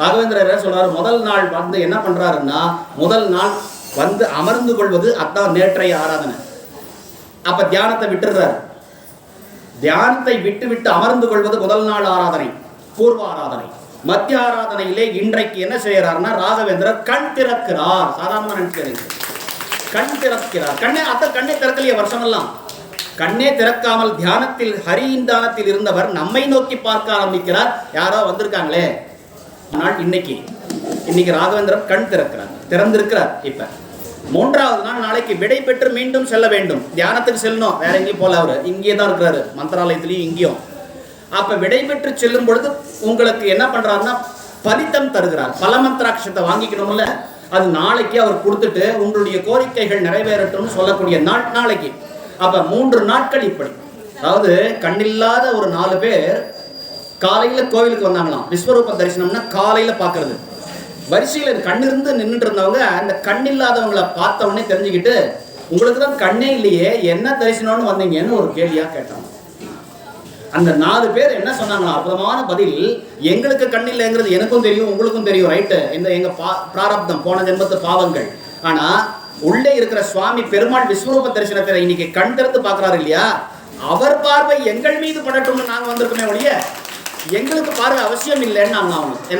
ராகவேந்திரர் என்ன சொல்றாரு? முதல் நாள் வந்து என்ன பண்றாருன்னா முதல் நாள் வந்து அமர்ந்து கொள்வது அதான் நேற்றைய ஆராதனை. அப்ப தியானத்தை விட்டுறாரு. தியானத்தை விட்டு விட்டு அமர்ந்து கொள்வது முதல் நாள் ஆராதனை பூர்வ ஆராதனை. மத்திய ஆராதனையிலே இன்றைக்கு என்ன செய்யறாருன்னா ராகவேந்திரர் கண் திறக்கிறார். சாதாரணமா நினைக்கிறீங்க கண் திறக்கிறார். கண்ணே அத்த கண்ணே திறக்கலையே வருஷமெல்லாம். கண்ணே திறக்காமல் தியானத்தில் ஹரியின் தானத்தில் இருந்தவர் நம்மை நோக்கி பார்க்க ஆரம்பிக்கிறார். யாரோ வந்திருக்காங்களே? நாள் இன்னைக்கு. இன்னைக்கு ராகவேந்திரம் கண் திறக்கிறார். திறந்திருக்கிறார் இப்ப. மூன்றாவது நாள் நாளைக்கு விடை பெற்று மீண்டும் செல்ல வேண்டும். தியானத்துக்கு செல்லணும். வேற எங்கேயும் போல அவரு. இங்கே தான் இருக்கிறாரு. மந்திராலயத்திலையும் இங்கேயும். அப்ப விடை பெற்று செல்லும் பொழுது உங்களுக்கு என்ன பண்றாருன்னா பலித்தம் தருகிறார். பலமந்திராட்சத்தை வாங்கிக்கணும்ல. அது நாளைக்கு அவர் கொடுத்துட்டு உங்களுடைய கோரிக்கைகள் நிறைவேறட்டும்னு சொல்லக்கூடிய நாள் நாளைக்கு. அப்ப மூன்று நாட்கள் இப்படி. அதாவது கண்ணில்லாத ஒரு நாலு பேர் காலையில் கோவிலுக்கு வந்தாங்களாம். விஸ்வரூப தரிசனம்னா காலையில பார்க்கிறது. வரிசையில கண்ணிருந்து நின்றுட்டு இருந்தவங்க அந்த கண் இல்லாதவங்கள பார்த்த உடனே தெரிஞ்சுக்கிட்டு உங்களுக்கு தான் கண்ணே இல்லையே என்ன தரிசனம்னு வந்தீங்கன்னு ஒரு கேள்வியாக கேட்டாங்க. அந்த நாலு பேர் என்ன சொன்னாங்களா அற்புதமான பதில் எங்களுக்கு கண் இல்லைங்கிறது எனக்கும் தெரியும் உங்களுக்கும் தெரியும் ரைட்டு. இந்த எங்க பா பிராரப்தம் போன ஜென்மத்து பாவங்கள். ஆனா உள்ளே இருக்கிற சுவாமி பெருமாள் விஸ்வரூப தரிசனத்தை இன்னைக்கு கண் திறந்து பார்க்கறாரு இல்லையா? அவர் பார்வை எங்கள் மீது படட்டும்னு நாங்க வந்திருக்கோமே ஒழிய எங்களுக்கு பார்வை அவசியம் இல்லைன்னு நாங்க ஆகணும் ஏன்னா